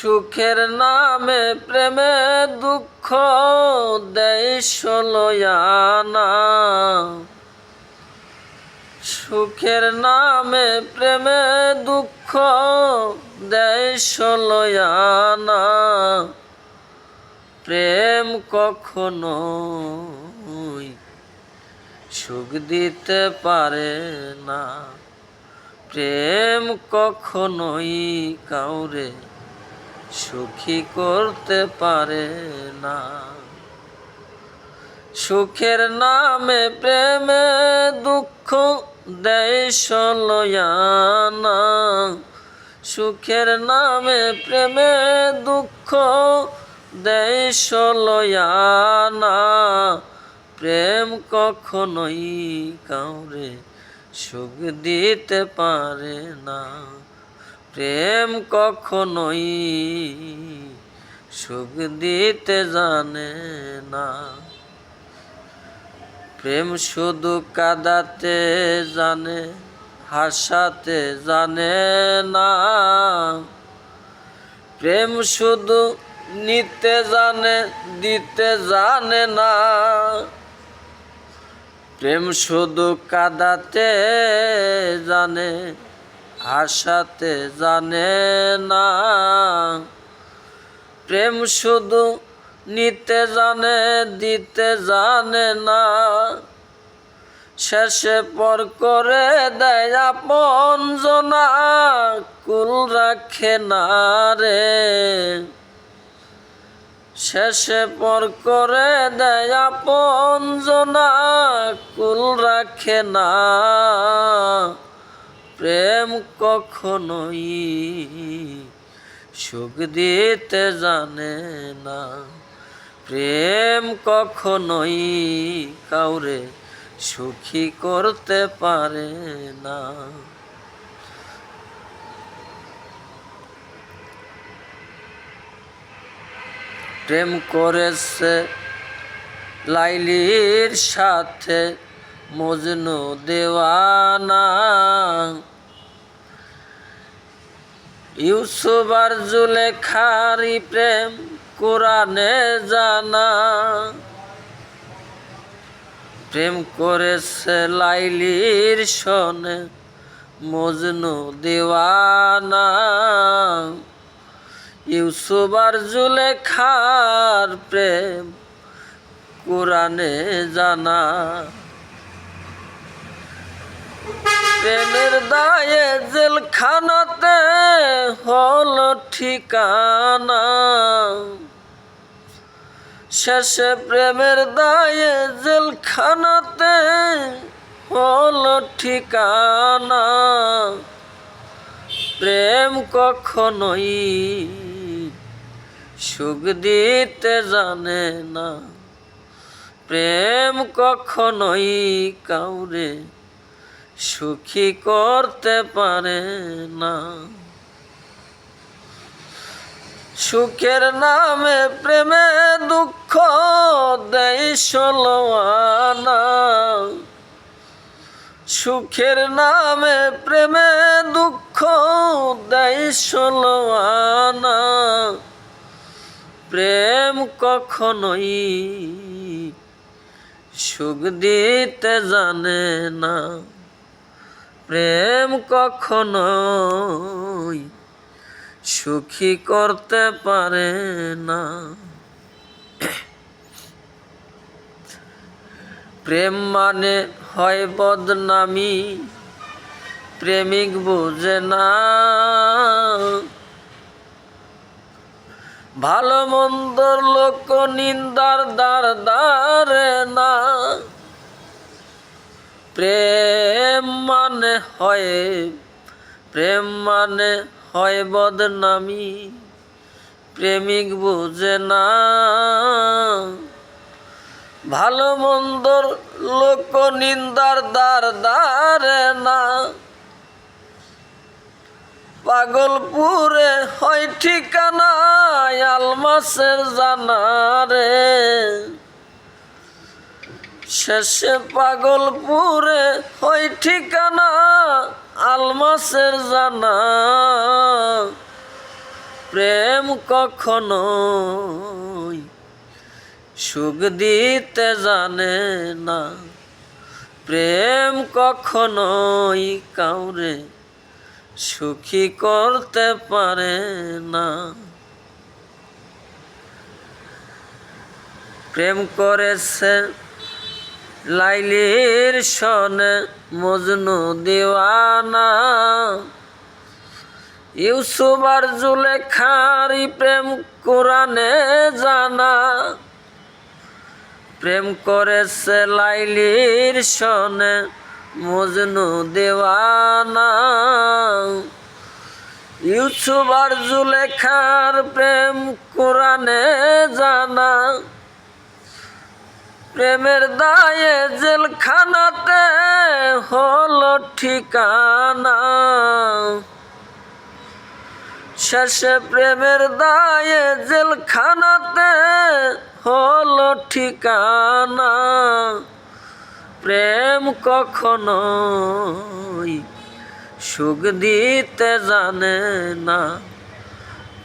সুখের নামে, প্রেমে দুঃখ দেয় সুখের নামে, প্রেমে দুঃখ দেয় প্রেম কখনো সুখ দিতে পারে না। প্রেম কখনোই কাউরে সুখী করতে পারে না। সুখের নামে প্রেমে দুঃখ দেয় সুখের নামে প্রেমে দুঃখ দেয় প্রেম কখনোই কাউরে সুখ দিতে পারে না। প্রেম কখনোই সুখ দিতে জানে না। প্রেম শুধু কাদাতে জানে, হাসাতে জানে না। প্রেম শুধু নিতে জানে, দিতে জানে না। প্রেম শুধু কাদাতে জানে হাসাতে জানে না। প্রেম শুধু নিতে জানে, দিতে জানে না। শেষে পর করে দেয় আপন জনা, কুল রাখে না রে। শেষে পর করে দেয় আপন জনা, কুল রাখে না। প্রেম কখনোই সুখ দিতে জানে না। প্রেম কখনোই কাউরে সুখী করতে পারে না। প্রেম করেছে লাইলির সাথে মজনু দেওয়ানা। ইউসুফ আর জুলেখারি প্রেম কোরআনে জানা। প্রেম করেছে লাইলির সনে মজনু দেওয়ানা। ইউসুফ আর জুলেখার প্রেম কোরআনে জানা। প্রেমের দায়ে জেলখানাতে হল ঠিকানা। শেষে প্রেমের দায়ে জেলখানাতে হল ঠিকানা। প্রেম কখনোই সুখ দিতে জানে না। প্রেম কখনোই কাউরে সুখী করতে পারে না। সুখের নামে প্রেমে দুঃখ দেয় সলোয়ানা সুখের নামে প্রেমে দুঃখ দেয় সলোয়ানা প্রেম কখনোই সুখ দিতে জানে না। প্রেম কখনোই সুখী করতে পারে না। প্রেম মানে হয় বদনামি, প্রেমিক বুঝে না। ভালো মন্দর লোক নিন্দার দ্বার দ্বারে না। প্রেম মানে হয়, প্রেম মানে হয় বদনামি। প্রেমিক বুঝে না, ভালো মন্দর লোক নিন্দার দ্বার দ্বারে না। পাগলপুরে হয় ঠিকানা আলমাসের জানা রে শেষে পাগলপুরে ঠিকানা আলমাসের জানা। প্রেম কখনো সুখ দিতে জানে না। প্রেম কখনোই কাউরে সুখী করতে পারে না। প্রেম করেছে লাইলির সনে মজনু দিওয়ানা। ইউসুফ আর জুলেখারি প্রেম কোরআনে জানা। প্রেম করেছে লাইলির সনে মজনু দেওয়ানা। ইউসুফ আর জুলেখার প্রেম কোরআনে জানা। প্রেমের দায়ে জেলখানাতে হলো ঠিকানা। শেষে প্রেমের দায়ে জেলখানাতে হলো ঠিকানা। প্রেম কখনোই সুখ দিতে জানে না।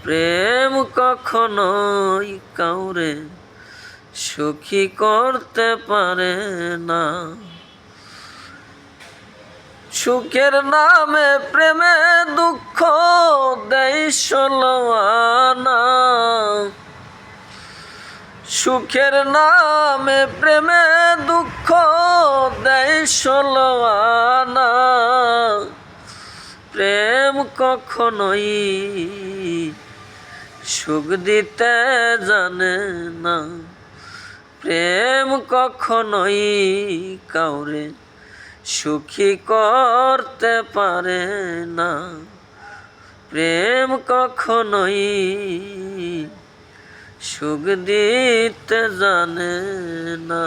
প্রেম কখনোই কাউরে সুখী করতে পারে না। সুখের নামে প্রেমে দুঃখ দেয় ষোলোয়ানা সুখের নামে প্রেমে দুঃখ দেয় ষোলোয়ানা প্রেম কখনোই সুখ দিতে জানে না। প্রেম কখনোই কাউরে সুখী করতে পারে না। প্রেম কখনোই সুখ দিতে জানে না।